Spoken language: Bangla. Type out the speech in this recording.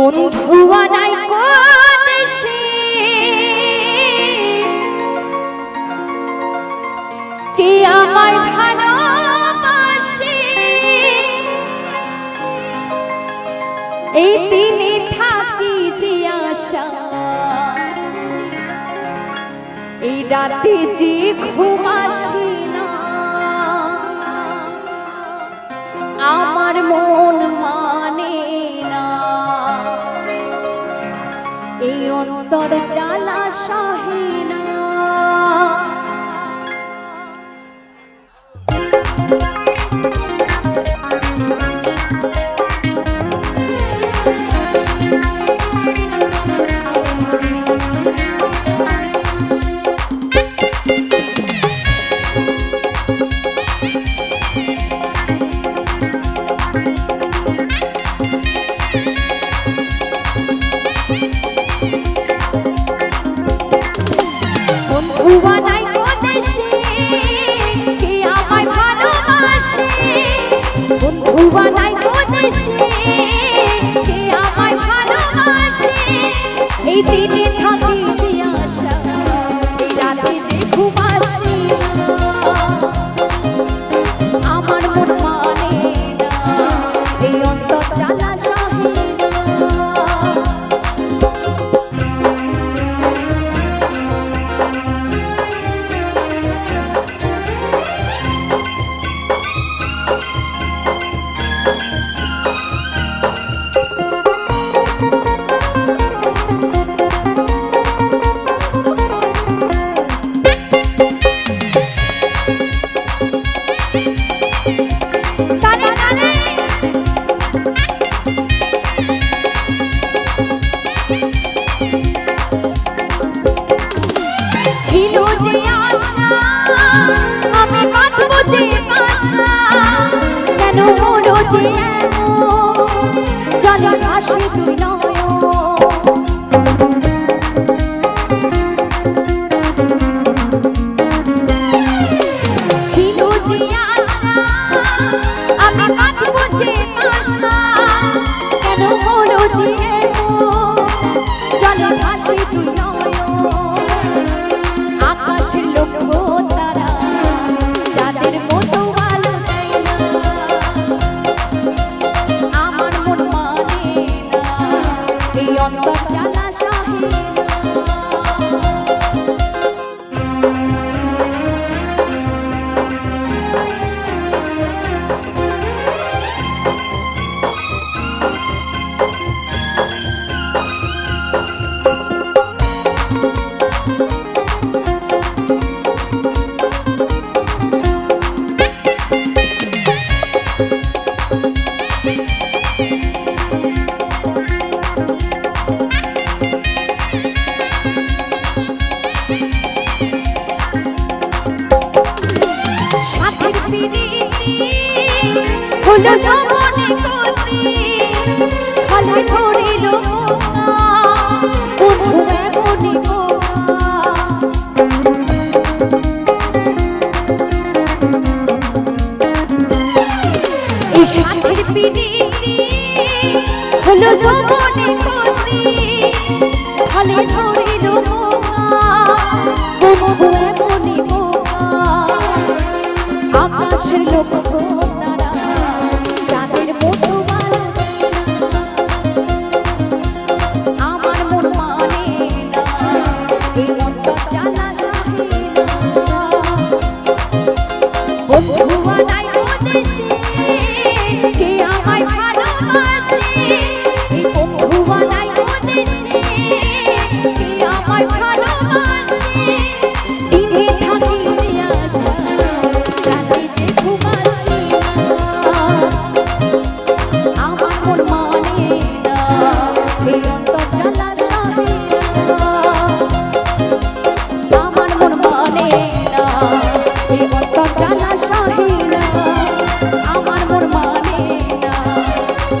বন্ধু আনাই দেশে কে আমায় ভালোবাসে? এই দিনে থাকি যে আশা। এই রাতে যে ঘুম আসে না। আমার মানে বন্ধু আমি বাঁধবো যে আশা কেন হলো যে? জলে ভাসে দুই নয়ন হলো জমনে কতি ফলে ধরিল বন্ধু এই সাথের পিড়িতি হলো জমনে কতি ফলে Yanaş